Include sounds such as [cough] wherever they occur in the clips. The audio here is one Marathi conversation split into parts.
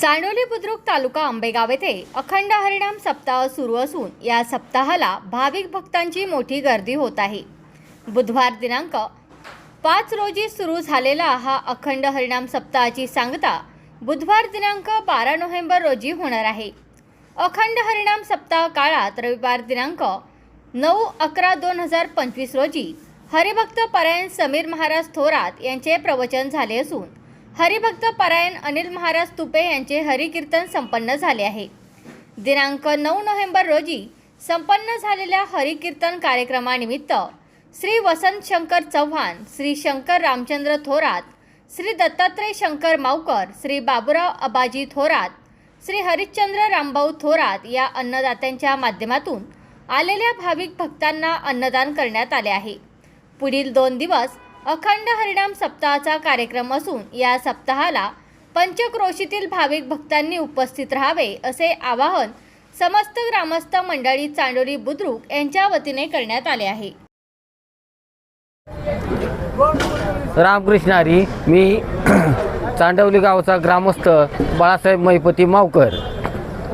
चांडोली बुद्रुक तालुका आंबेगाव येथे अखंड हरिणाम सप्ताह सुरू असून या सप्ताहाला भाविक भक्तांची मोठी गर्दी होत आहे. बुधवार दिनांक पाच रोजी सुरू झालेला हा अखंड हरिणाम सप्ताहाची सांगता बुधवार दिनांक बारा नोव्हेंबर रोजी होणार आहे. अखंड हरिणाम सप्ताह काळात रविवार दिनांक नऊ अकरा दोन हजार पंचवीस रोजी हरिभक्त परायण समीर महाराज थोरात यांचे प्रवचन झाले असून हरिभक्त परायण अनिल महाराज तुपे यांचे हरिकीर्तन संपन्न झाले आहे. दिनांक नऊ नोव्हेंबर रोजी संपन्न झालेल्या हरिकीर्तन कार्यक्रमानिमित्त श्री वसंत शंकर चव्हाण श्री शंकर रामचंद्र थोरात श्री दत्तात्रय शंकर मावकर श्री बाबुराव अबाजी थोरात श्री हरिश्चंद्र रामभाऊ थोरात या अन्नदात्यांच्या माध्यमातून आलेल्या भाविक भक्तांना अन्नदान करण्यात आले आहे. पुढील दोन दिवस अखंड हरिणाम सप्ताहाचा कार्यक्रम असून या सप्ताहाला पंचक्रोशीतील भाविक भक्तांनी उपस्थित राहावे असे आवाहन समस्त ग्रामस्थ मंडळी चांडोली बुद्रुक यांच्या वतीने करण्यात आले आहे. रामकृष्ण हरी मी [clears throat] चांडवली गावचा ग्रामस्थ बाळासाहेब महिपती मावकर.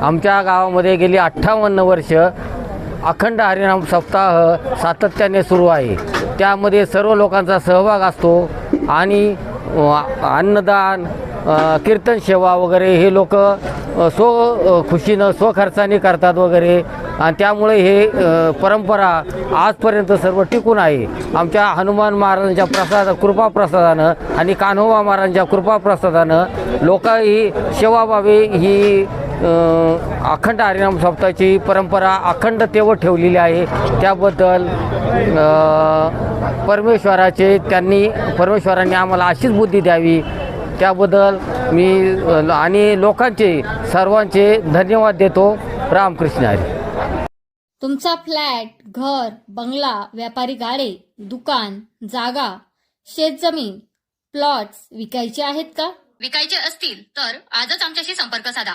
आमच्या गावामध्ये गेली अठ्ठावन्न वर्ष अखंड हरिनाम सप्ताह सातत्याने सुरू आहे. त्यामध्ये सर्व लोकांचा सहभाग असतो आणि अन्नदान कीर्तन सेवा वगैरे हे लोक स्व खुशीनं स्वखर्चाने करतात वगैरे. आणि त्यामुळे हे परंपरा आजपर्यंत सर्व टिकून आहे. आमच्या हनुमान महाराजांच्या प्रसाद कृपाप्रसादानं आणि कान्होबा महाराजांच्या कृपाप्रसादानं लोक ही सेवाभावी ही अखंड हरिनाम सप्ताहाची परंपरा अखंड तेवढ ठेवलेली आहे. त्याबद्दल परमेश्वराचे त्यांनी परमेश्वरांनी आम्हाला अशीच बुद्धी द्यावी. त्याबद्दल मी आणि लोकांचे सर्वांचे धन्यवाद देतो. रामकृष्ण हरी. तुमचा फ्लॅट घर बंगला व्यापारी गाडे दुकान जागा शेतजमीन प्लॉट्स विकायचे आहेत का? विकायचे असतील तर आजच आमच्याशी संपर्क साधा.